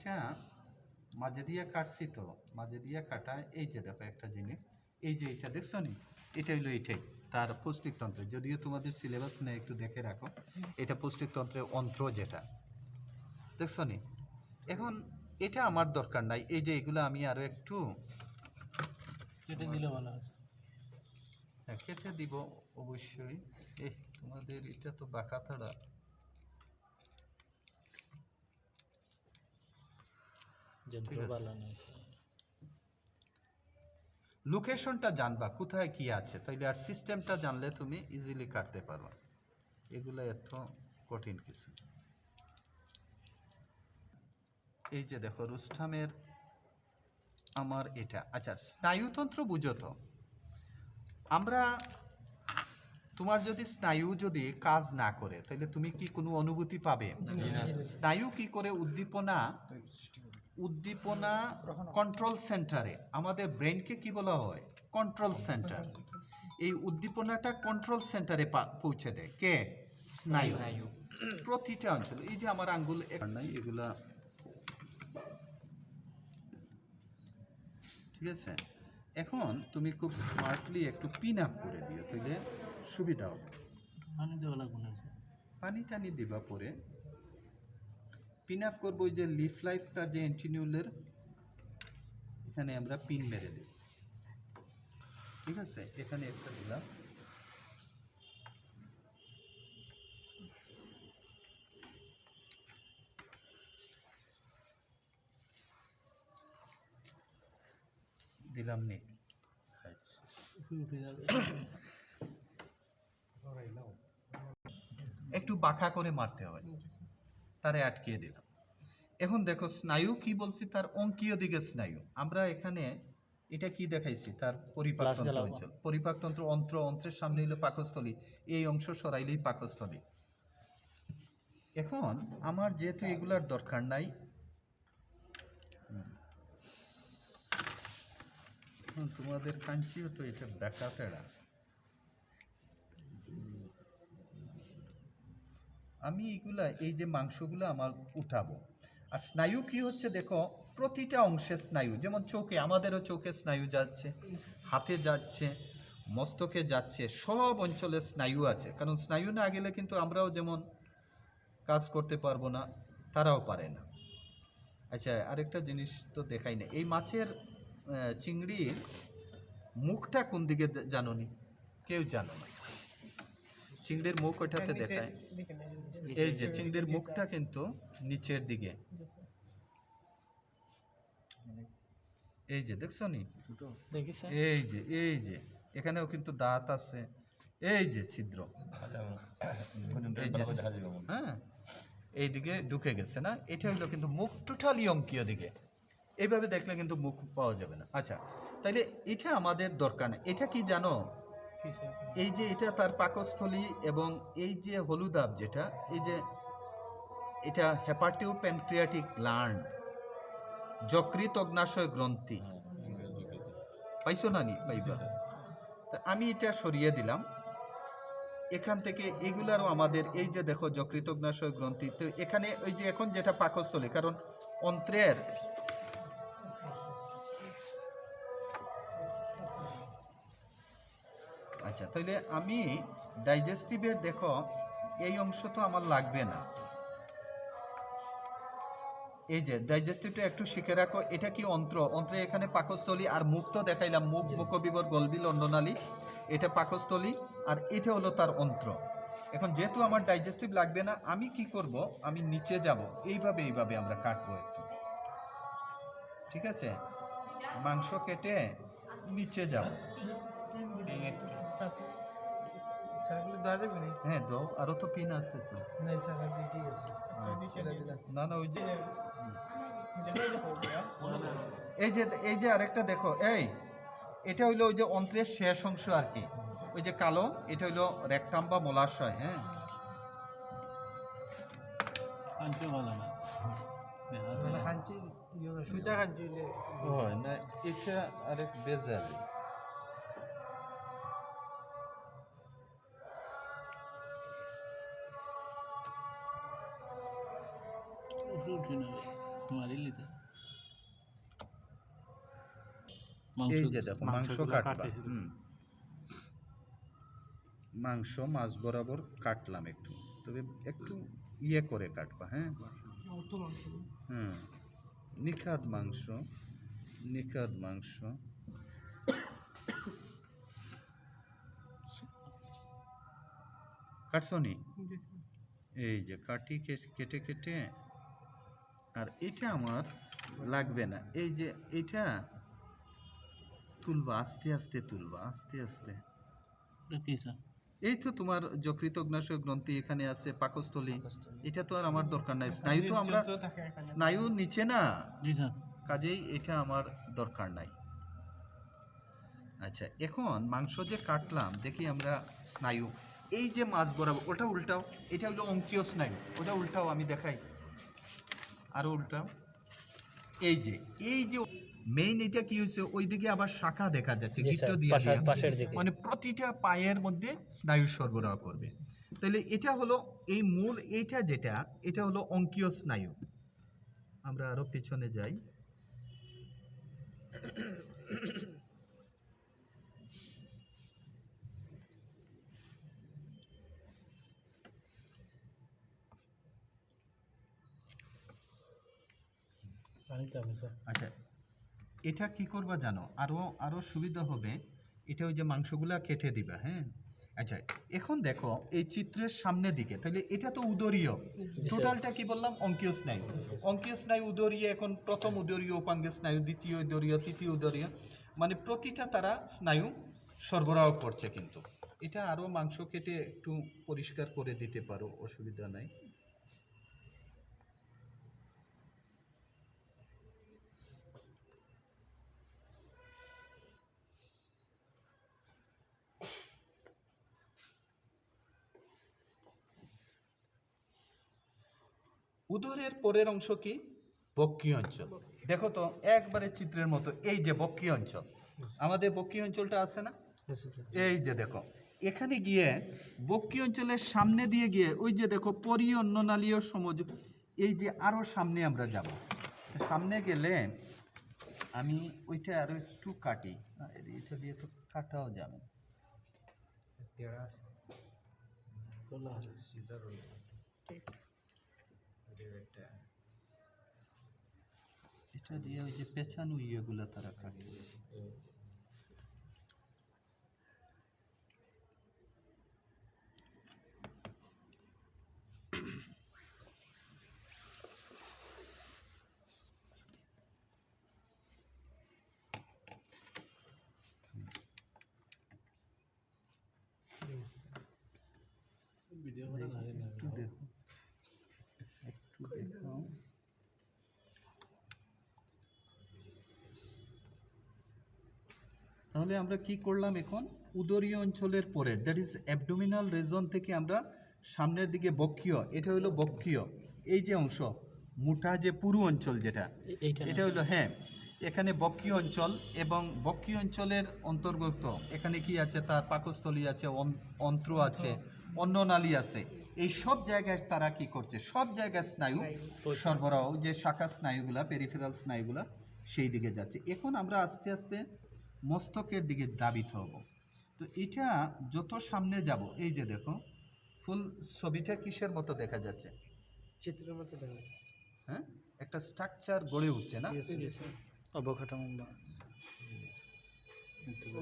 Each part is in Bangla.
এটা মাঝে দিয়ে কাটছি তো মাঝে দিয়ে কাটা এই যে দেখো একটা জিনিস এই যে এটা দেখছ নি? এটা হইল এটাই তার পৌষ্টিকতন্ত্র। যদিও তোমাদের সিলেবাস নেই একটু দেখে রাখো এটা পৌষ্টিকতন্ত্রের অন্ত্র যেটা। দেখছ নি? এখন এটা আমার দরকার নাই এই যে এগুলো আমি আরও একটু কেটে দিলে ভালো হয়। হ্যাঁ, কেটে দিব অবশ্যই। এই তোমাদের এটা তো বাঁকা থাড়া যন্ত্র ঠিক আছে। ভালো নয় লোকেশনটা জানবা কোথায় কি আছে? তাইলে আর সিস্টেমটা জানলে তুমি ইজিলি কাটতে পারবা। এগুলো এত কঠিন কিছু এই যে দেখো রুস্টামের আমার এটা। আচ্ছা স্নায়ুতন্ত্র বুঝো তো। আমরা তোমার যদি স্নায়ু যদি কাজ না করে তাহলে তুমি কি কোনো অনুভূতি পাবে? স্নায়ু কি করে উদ্দীপনা উদ্দীপনা কন্ট্রোল সেন্টারে আমাদের ব্রেনকে কি বলা হয়? কন্ট্রোল সেন্টার এই উদ্দীপনাটা কন্ট্রোল সেন্টারে পৌঁছে দেয়। কে? স্নায়ু। প্রতিটা অঞ্চল। এই যে আমার আঙ্গুল নাই এগুলা ঠিক আছে? এখন তুমি খুব স্মার্টলি একটু পিন আপ করে দিও তাহলে সুবিধা হবে। পানি দেওয়া লাগবে না পানি টানি দিবা পরে। পিন আপ করব ওই যে লিফ লাইফ তার যে এন্টিনিউলের এখানে আমরা পিন মেরে দিই। ঠিক আছে? এখানে একটা দিলাম। দিলাম নি একটু বাঁকা করে মারতে হয়। তারে আটকিয়ে দিলাম। এখন দেখো স্নায়ু কি বলছি? তার অঙ্কীয় দিকে স্নায়ু। আমরা এখানে এটা কি দেখাইছি? তার পরিপাকতন্ত্র অঞ্চল পরিপাকতন্ত্র অন্ত্র অন্ত্রের সামনে হলো পাকস্থলী। এই অংশ সরাইলেই পাকস্থলী। এখন আমার যেহেতু এগুলার দরকার নাই তোমাদের কাঞ্চিও তো এটা বেকা আমি এগুলা, এই যে মাংসগুলো আমার উঠাবো। আর স্নায়ু কি হচ্ছে দেখো, প্রতিটা অংশে স্নায়ু, যেমন চোখে, আমাদেরও চোখে স্নায়ু যাচ্ছে, হাতে যাচ্ছে, মস্তকে যাচ্ছে, সব অঞ্চলে স্নায়ু আছে। কারণ স্নায়ু না গেলে কিন্তু আমরাও যেমন কাজ করতে পারব না, তারাও পারে না। আচ্ছা আরেকটা জিনিস তো দেখাই না। এই মাছের চিংড়ির মুখটা কোন দিকে জানো নি কেউ জানো না। চিংড়ির মুখ ওইটাতে দেখায়। এই যে চিংড়ির মুখটা কিন্তু নিচের দিকে। এই যে দেখছ নি? এই যে এই যে এখানেও কিন্তু দাঁত আছে। এই যে ছিদ্র। এই যে হ্যাঁ এইদিকে ঢুকে গেছে না? এটা হলো কিন্তু মুখ টোটালি অঙ্কীয় দিকে। এইভাবে দেখলে কিন্তু মুখ পাওয়া যাবে না। আচ্ছা তাইলে এটা আমাদের দরকার না। এটা কি জানো? এই যে এটা তার পাকস্থলী এবং এই যে হলুদাব যেটা এই যে এটা হেপাটিও প্যানক্রিয়াটিক গ্ল্যান্ড যকৃত অগ্নাশয় গ্রন্থি। পাইছো না নি? পাইবা। তা আমি এটা সরিয়ে দিলাম। এখান থেকে এগুলারও আমাদের এই যে দেখো যকৃত অগ্নাশয় গ্রন্থি তো এখানে ওই যে এখন যেটা পাকস্থলী কারণ অন্ত্রের তাহলে আমি ডাইজেস্টিভের দেখো এই অংশ তো আমার লাগবে না। এই যে ডাইজেস্টিভটা একটু শিখে রাখো এটা কি অন্ত্র? অন্ত্রে এখানে পাকস্থলী আর মুখ তো দেখাইলাম মুখ মুখবিবর গলবিল অন্ডনালী এটা পাকস্থলী আর এটা হলো তার অন্ত্র। এখন যেহেতু আমার ডাইজেস্টিভ লাগবে না আমি কি করব? আমি নিচে যাব এইভাবে এইভাবে আমরা কাটবো একটু। ঠিক আছে? মাংস কেটে নিচে যাব। স্যারগুলো দেওয়া যাবে না হ্যাঁ দাও আরও তো পিন আছে তো। না স্যার ঠিক আছে। না না ওই যে এই যে এই যে আরেকটা দেখো এই এটা হইল ওই যে অন্ত্রের শেষ অংশ আর কি। ওই যে কালো এটা হইল রেকটাম বা মলাশয় হ্যাঁ। মানে খাঞ্চি হয় না এটা আরেক বেজালি। এই যে দেখো মাংস কাটবা মাংস মাছ বরাবর কাটলাম একটু। তবে একটু ইয়ে করে কাটবা হ্যাঁ। হুম। নিখাদ মাংস নিখাদ মাংস। কাটছো নি এই যে কাটি কে- কেটে কেটে। আর এটা আমার লাগবে না। এই যে এটা তুলবা আস্তে আস্তে তুলবা আস্তে আস্তে। এই তো তোমার যকৃতগ্নাশয় গ্রন্থি এখানে আছে পাকস্থলী। এটা তো আর আমার দরকার নাই। স্নায়ু তো আমরা। স্নায়ু নিচে না। কাজেই এটা আমার দরকার নাই। আচ্ছা এখন মাংস যে কাটলাম দেখি আমরা স্নায়ু। এই যে মাছ বরাবর ওটা উল্টাও। এটা হলো অঙ্কীয় স্নায়ু। ওটা উল্টাও আমি দেখাই। আরও উল্টা এই যে এই যে মেইন এটা কি হয়েছে? ওইদিকে আবার শাখা দেখা যাচ্ছে গিট্ট দিয়ে দিয়ে। মানে প্রতিটা পায়ের মধ্যে স্নায়ু সরবরাহ করবে। তাহলে এটা হলো এই মূল এটা যেটা এটা হলো অঙ্কীয় স্নায়ু। আমরা আরও পেছনে যাই। আচ্ছা এটা কি করবা জানো? আরও আরও সুবিধা হবে এটা ওই যে মাংসগুলা কেটে দিবা হ্যাঁ? আচ্ছা এখন দেখো এই চিত্রের সামনের দিকে তাহলে এটা তো উদরীয়। টোটালটা কি বললাম? অঙ্কীয় স্নায়ু। অঙ্কীয় স্নায়ু উদরীয় এখন প্রথম উদরীয় উপাঙ্গের স্নায়ু দ্বিতীয় উদরীয় তৃতীয় উদরীয়। মানে প্রতিটা তারা স্নায়ু সরবরাহ করছে কিন্তু। এটা আরও মাংস কেটে একটু পরিষ্কার করে দিতে পারো অসুবিধা নাই। উদরের পরের অংশ কি? বক্ষীয় অঞ্চল। দেখো তো একবারে চিত্রের মতো এই যে বক্ষীয় অঞ্চল। আমাদের বক্ষীয় অঞ্চলটা আছে না? এই যে দেখো এখানে গিয়ে বক্ষীয় অঞ্চলের সামনে দিয়ে গিয়ে ওই যে দেখো পরি অন্ননালীয় সমযোগ এই যে আরও সামনে আমরা যাব। সামনে গেলে আমি ওইটা আরও একটু কাটি। এটা দিয়ে তো কাটাও যাবে না। এটা। দিয়ে ওই যে পেছানো ইয়েগুলো তারা কাটে ভিডিও করা লাগে না একটু দেখো একটু দেখো তাহলে আমরা কি করলাম এখন? উদরীয় অঞ্চলের পরে দ্যাট ইজ অ্যাবডোমিনাল রিজন থেকে আমরা সামনের দিকে বক্ষীয় এটা হলো বক্ষীয় এই যে অংশ মোটা যে পুরু অঞ্চল যেটা এটা হলো হ্যাঁ এখানে বক্ষীয় অঞ্চল এবং বক্ষীয় অঞ্চলের অন্তর্গত এখানে কি আছে? তার পাকস্থলী আছে অন্ত্র আছে অন্ননালী আছে এই সব জায়গায় তারা কি করছে? সব জায়গায় স্নায়ু সরবরাহ যে শাখা স্নায়ুগুলা পেরিফেরাল স্নায়ুগুলা সেই দিকে যাচ্ছে। এখন আমরা আস্তে আস্তে মস্তকের দিকে দাবিত হব। তো এটা যত সামনে যাব এই যে দেখো ফুল ছবিটা কিসের মতো দেখা যাচ্ছে? চিত্রের মতো দেখেন হ্যাঁ? একটা স্ট্রাকচার গড়ে উঠছে না? অবকাঠামো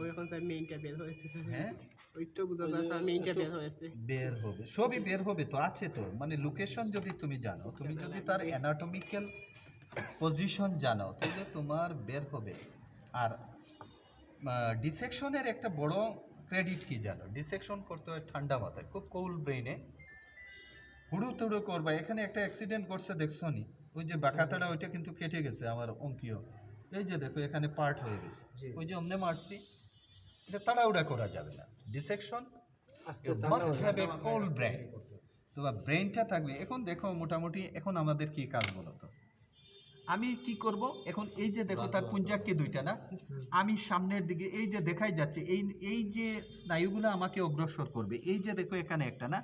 এখন স্যার বের হয়েছে হ্যাঁ? ওইটা বোঝা যায় বের বের হবে। সবই বের হবে তো আছে তো। মানে লোকেশন যদি তুমি জানো তুমি যদি তার অ্যানাটমিক্যাল পজিশন জানো তাহলে তোমার বের হবে। আর ডিসেকশনের একটা বড় ক্রেডিট কি জানো? ডিসেকশন করতে হয় ঠান্ডা মাথায় খুব কোল ব্রেনে হুড়ু তুড়ু করবা এখানে একটা অ্যাক্সিডেন্ট করছে দেখছ নি? ওই যে বাঁকাতাটা ওইটা কিন্তু কেটে গেছে আমার অঙ্কীয়। এই যে দেখো এখানে পার্ট হয়ে গেছে। ওই যে অমনে মারছি এটা তাড়াহুড়া করা যাবে না। Dissection must have a cool brain তোমার ব্রেনটা থাকবে। এখন দেখো মোটামুটি এখন আমাদের কি কাজ বলো তো আমি কি করব? এখন এই যে দেখো তার পুঞ্জাক্কি দুইটা না? আমি সামনের দিকে এই যে দেখাই যাচ্ছে এই এই যে স্নায়ুগুলো আমাকে অগ্রসর করবে। এই যে দেখো এখানে একটা না?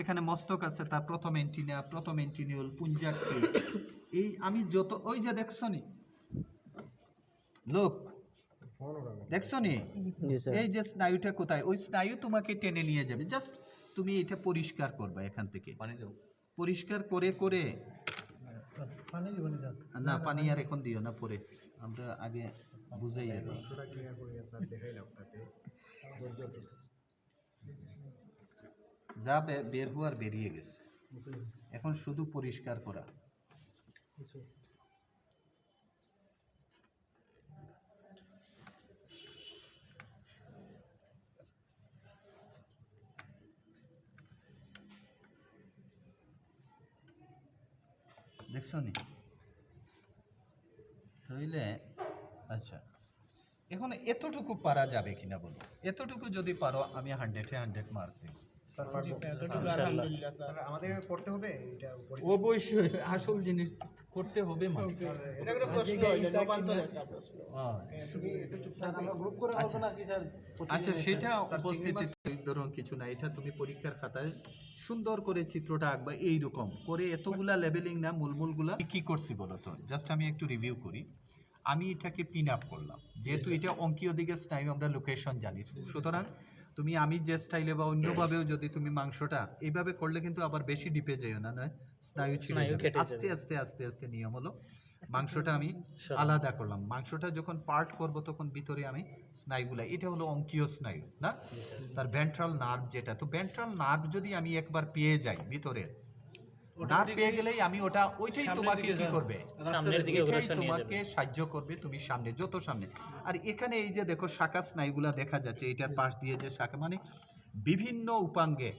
এখানে মস্তক আছে তার প্রথম এন্টিনা প্রথম এন্টিনিউল পুঞ্জাক্কি এই আমি যত ওই যে দেখছ নি? লোক দেখছ নি? এই যে স্নায়ুটা কোথায়? ওই স্নায়ু তোমাকে টেনে নিয়ে যাবে। জাস্ট তুমি এটা পরিষ্কার করবা এখান থেকে। পরিষ্কার করে করে নি, পানি আর এখন দিও না, পরে। আমরা আগে বুঝাইয়া দিই যা বের হওয়ার বেরিয়ে গেছে। এখন শুধু পরিষ্কার করা। দেখছ নি? তাইলে আচ্ছা। এখন এতটুকু পারা যাবে কিনা বলো এতটুকু যদি পারো আমি হান্ড্রেডে হান্ড্রেড মার্ক দেব। আমাদের করতে হবে? অবশ্যই আসল জিনিস করতে হবে মানে। এটা একটা প্রশ্ন হ্যাঁ। আমরা গ্রুপ করে আচ্ছা। আলোচনা কি স্যার? আচ্ছা সেটা উপস্থিতি ধরুন কিছু না এটা তুমি পরীক্ষার খাতায় সুন্দর করে চিত্রটা আঁকবা এইরকম। করে এতগুলা লেভেলিং না মূলমূলগুলা। কি করছি বলো তো? জাস্ট আমি একটু রিভিউ করি। আমি এটাকে পিন আপ করলাম। যেহেতু এটা অঙ্কীয় দিকে স্নায়ু আমরা লোকেশন জানি। সুতরাং তুমি আমি যে স্টাইলে বা অন্যভাবেও যদি তুমি মাংসটা এইভাবে করলে কিন্তু আবার বেশি ডিপে যেও না নয়? স্নায়ু ছিঁড়ে যাবে। আস্তে আস্তে আস্তে আস্তে নিয়ম হলো। মাংসটা আমি আলাদা করলাম। মাংসটা যখন পার্ট করব তখন ভিতরে আমি স্নায়ুগুলা এটা হলো অঙ্কীয় স্নায়ু না? তার ভেন্ট্রাল নার্ভ যেটা। তো ভেন্ট্রাল নার্ভ যদি আমি একবার পেয়ে যাই ভিতরে নার্ভ পেয়ে গেলেই আমি ওটা ওইটাই তোমাকে কি করবে? তোমাকে সাহায্য করবে তুমি সামনে যত সামনে। আর এখানে এই যে দেখো শাখা স্নায়ুগুলা দেখা যাচ্ছে এটার পাশ দিয়ে যে শাখা মানে বিভিন্ন উপাঙ্গে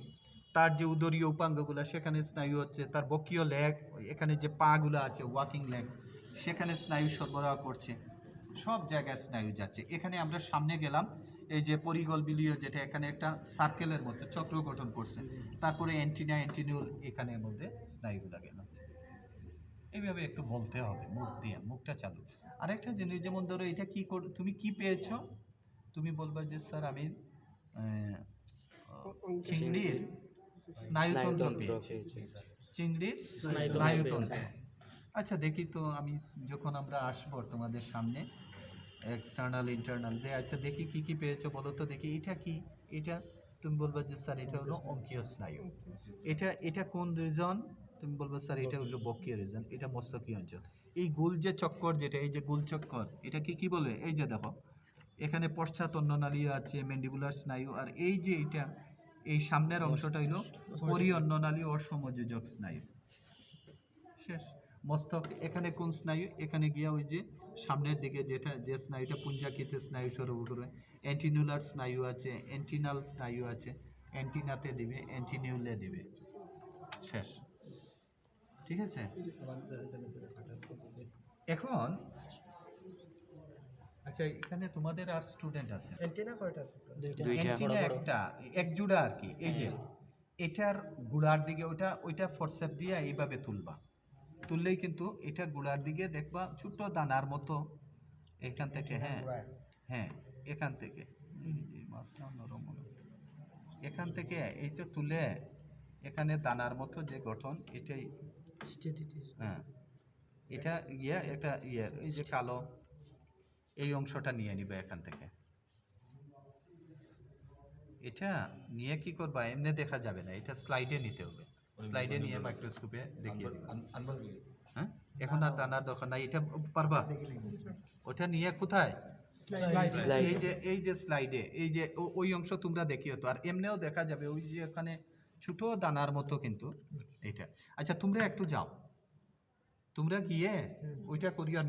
তার যে উদরীয় উপাঙ্গগুলো সেখানে স্নায়ু হচ্ছে তার বকীয় লেগ এখানে যে পাগুলো আছে ওয়াকিং লেগস সেখানে স্নায়ু সরবরাহ করছে। সব জায়গায় স্নায়ু যাচ্ছে। এখানে আমরা সামনে গেলাম এই যে পরিগল বিলীয় যেটা এখানে একটা সার্কেলের মধ্যে চক্র গঠন করছে তারপরে অ্যান্টিনা অ্যান্টিনিউল এখানের মধ্যে স্নায়ুগুলো গেল এইভাবে একটু বলতে হবে মুখ দিয়ে মুখটা চালু। আরেকটা জিনিস যেমন ধরো এটা কি কর তুমি কি পেয়েছ? তুমি বলবা যে স্যার আমি চিংড়ির স্নায়ুতন্ত্র পেয়েছি। চিংড়ির স্নায়ুতন্ত্র আচ্ছা দেখি তো আমি যখন আমরা আসব তোমাদের সামনে এক্সটার্নাল ইন্টারনাল দে আচ্ছা দেখি কি কি পেয়েছ বলো তো দেখি এটা কি? এটা তুমি বলবা যে স্যার এটা হলো অঙ্কীয় স্নায়ু। এটা এটা কোন রিজন তুমি বলবে স্যার এটা হলো বক্ষীয় রিজন এটা মস্তকীয় অঞ্চল। এই গুল যে চক্কর যেটা এই যে গুল চক্কর এটা কি কি বলে? এই যে দেখো এখানে পশ্চাৎ অন্ননালী আছে ম্যান্ডিবুলার স্নায়ু আর এই যে এটা এই সামনের অংশটা হলো পরি অন্ননালী ও সমযোজক স্নায়ু। শেষ। মস্তক এখানে কোন স্নায়ু? এখানে গিয়া ওই যে সামনের দিকে যেটা যে স্নায়ুটা পুঞ্জাকিতে স্নায়ু সরবরাহ করে। অ্যান্টিনুলার স্নায়ু আছে অ্যান্টিনাল স্নায়ু আছে। অ্যান্টিনাতে দিবে অ্যান্টিনিউলে দিবে। শেষ। ঠিক আছে? এখন আচ্ছা এখানে তোমাদের আর স্টুডেন্ট আছে। অ্যান্টেনা কয়টা আছে স্যার অ্যান্টিনা একটা এক জোড়া আর কি এই যে। এটার গুড়ার দিকে ওটা ওইটা ফোরসেপ দিয়ে এইভাবে তুলবা। তুললেই কিন্তু এটা গোড়ার দিকে দেখবা ছোট্ট দানার মতো। এখান থেকে হ্যাঁ। হ্যাঁ এখান থেকে। এই মাছটা নরম এখান থেকে এই যে তুলে এখানে দানার মতো যে গঠন এটাই হ্যাঁ। এটা ইয়ে এটা ইয়ে এই যে কালো এই অংশটা নিয়ে নিবে এখান থেকে। এটা নিয়ে কি করবা? এমনি দেখা যাবে না। এটা স্লাইডে নিতে হবে। স্লাইডে নিয়ে মাইক্রোস্কোপে দেখিয়ে দিবা হ্যাঁ? এখন আর দানার দরকার নাই। এটা পারবা? ওটা নিয়ে কোথায়? এই যে এই যে স্লাইডে এই যে ওই অংশ তোমরা দেখিও তো। আর এমনিও দেখা যাবে ওই যে এখানে ছোট দানার মতো কিন্তু এটা আচ্ছা তোমরা একটু যাও। তোমরা গিয়ে ওইটা করি আর